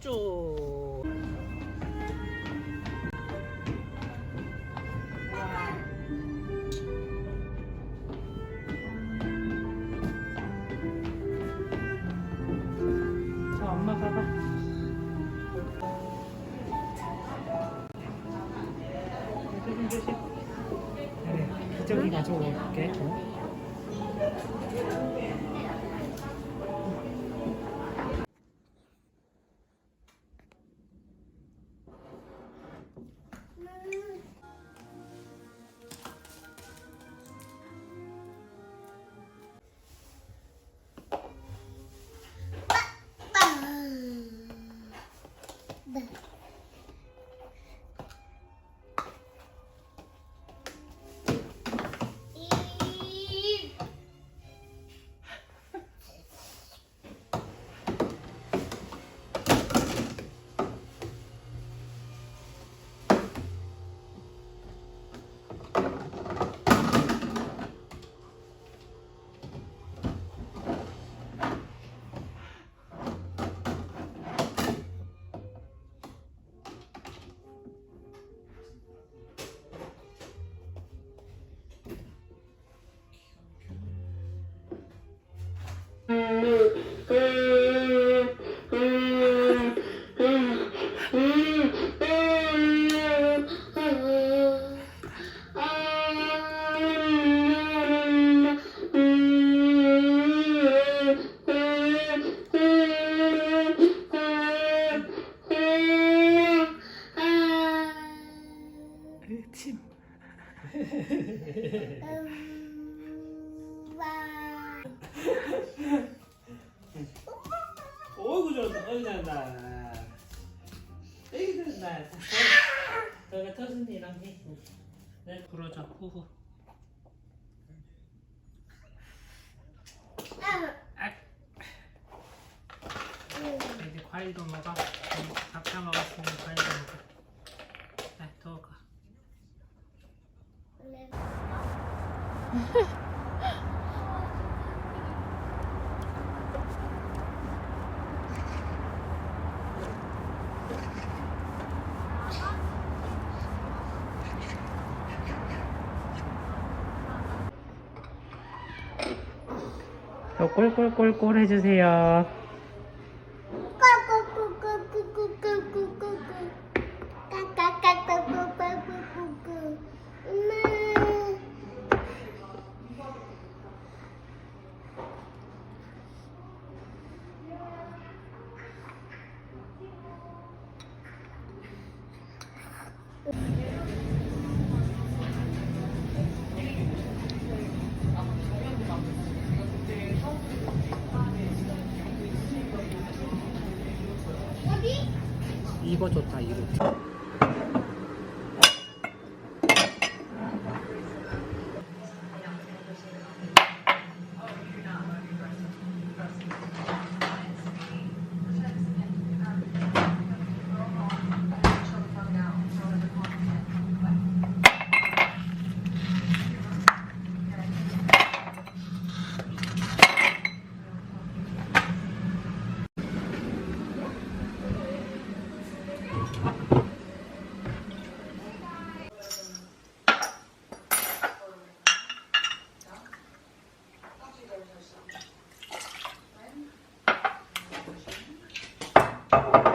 쭉. 자, 엄마 봐봐. 조심 조심. 그래, 기저귀 가져올게. 어? 어이구 좋다. 어이 잘한다. 어이구 잘한다. 너가 터순이랑 해. 네, 불어줘. 후후. 아. 이제 과일도 먹어. 밥다 먹었으니 과일도 먹어. 자, 더 가. 더 꼴꼴꼴꼴 해주세요. 좋다 이거. you.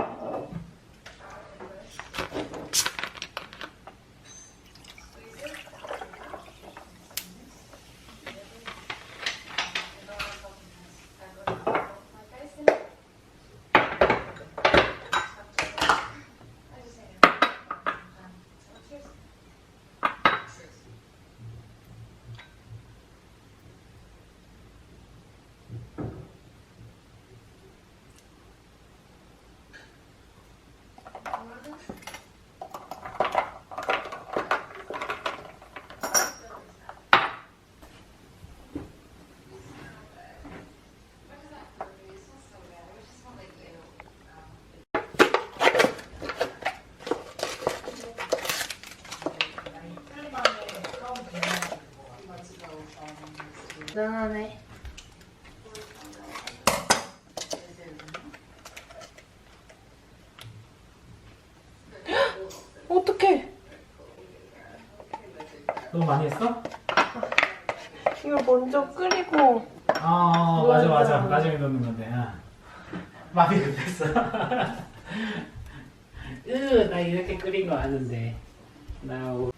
단하네. 어떡해. 너무 많이 했어? 이거 먼저 끓이고. 아 맞아 맞아 나중에 넣는 건데. 아. 마음이 급했어. 으나 이렇게 끓인 거 아는데. 나 오-